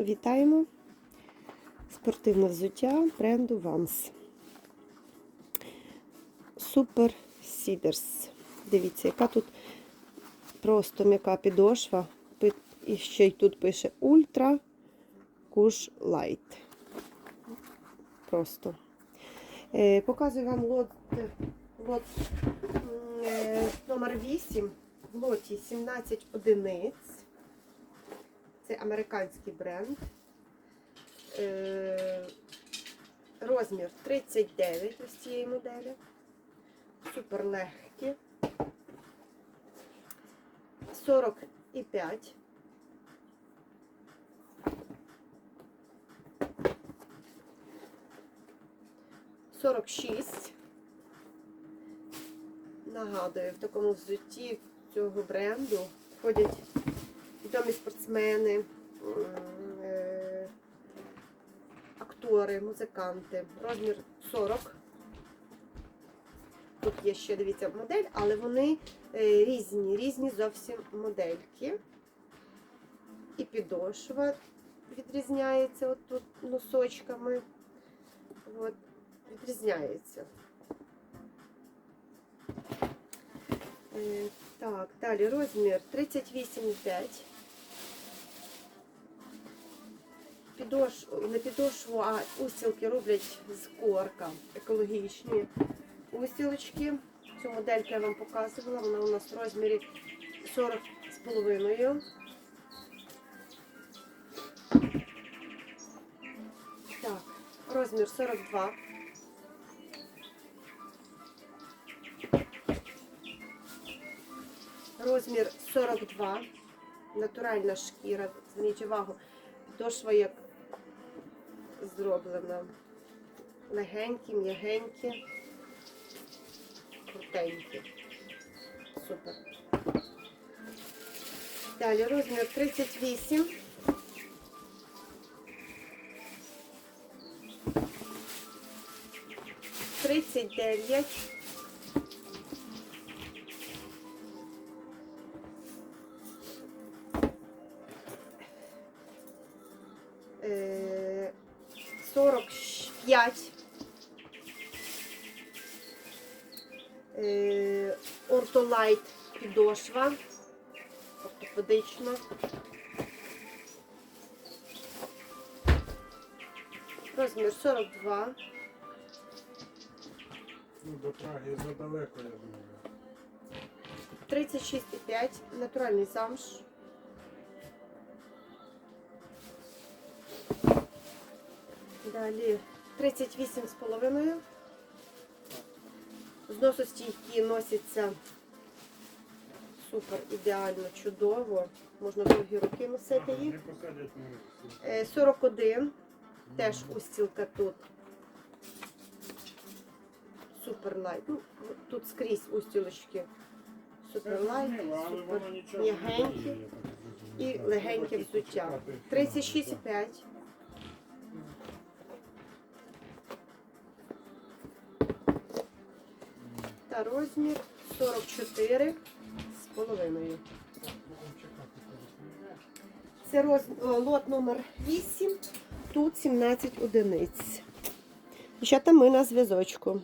Вітаємо! Спортивне взуття бренду Vans. Super Seeders. Дивіться, яка тут просто м'яка підошва. І ще й тут пише Ultra Cush Light. Просто. Е, показую вам лот, лот е, номер 8. В лоті 17 одиниць. Це американський бренд. Е, розмір 39 ось цієї моделі. Супер легкі. 45. Сорок шість. Нагадую, в такому взутті цього бренду входять відомі спортсмени, е, актори, музиканти. Розмір 40. Тут є ще, дивіться, модель, але вони е, різні, різні зовсім модельки. І підошва відрізняється от тут носочками. От, відрізняється. Е, Так, далі розмір 38,5. Підош... Не підошву, а устілки роблять з корка. Екологічні устілочки. Цю модельку я вам показувала, вона у нас в розмірі 40 з половиною. Так, розмір 42. Розмір 42. Натуральна шкіра. Зверніть увагу, підошва як зроблена. Легенькі, м'ягенькі, крутенькі. Супер. Далі розмір 38. Тридцять дев'ять. 45. Е, Ортолайт підошва. Ортопедична. Розмір 42. Ну, до Праги задалеко, я думаю. 36,5. Натуральний замш. Далі 38,5. Зносостійкі носяться супер, ідеально, чудово. Можна довгі роки носити їх. Не посадять на вулиці. Е, 41. Теж устілка тут. Супер лайт. Ну, тут скрізь устілочки. Супер лайт, супер м'ягенькі. і легеньке взуття. 36,5. Та розмір 44 з половиною. Це роз... о, лот номер 8, тут 17 одиниць. Дівчата, ми на зв'язочку.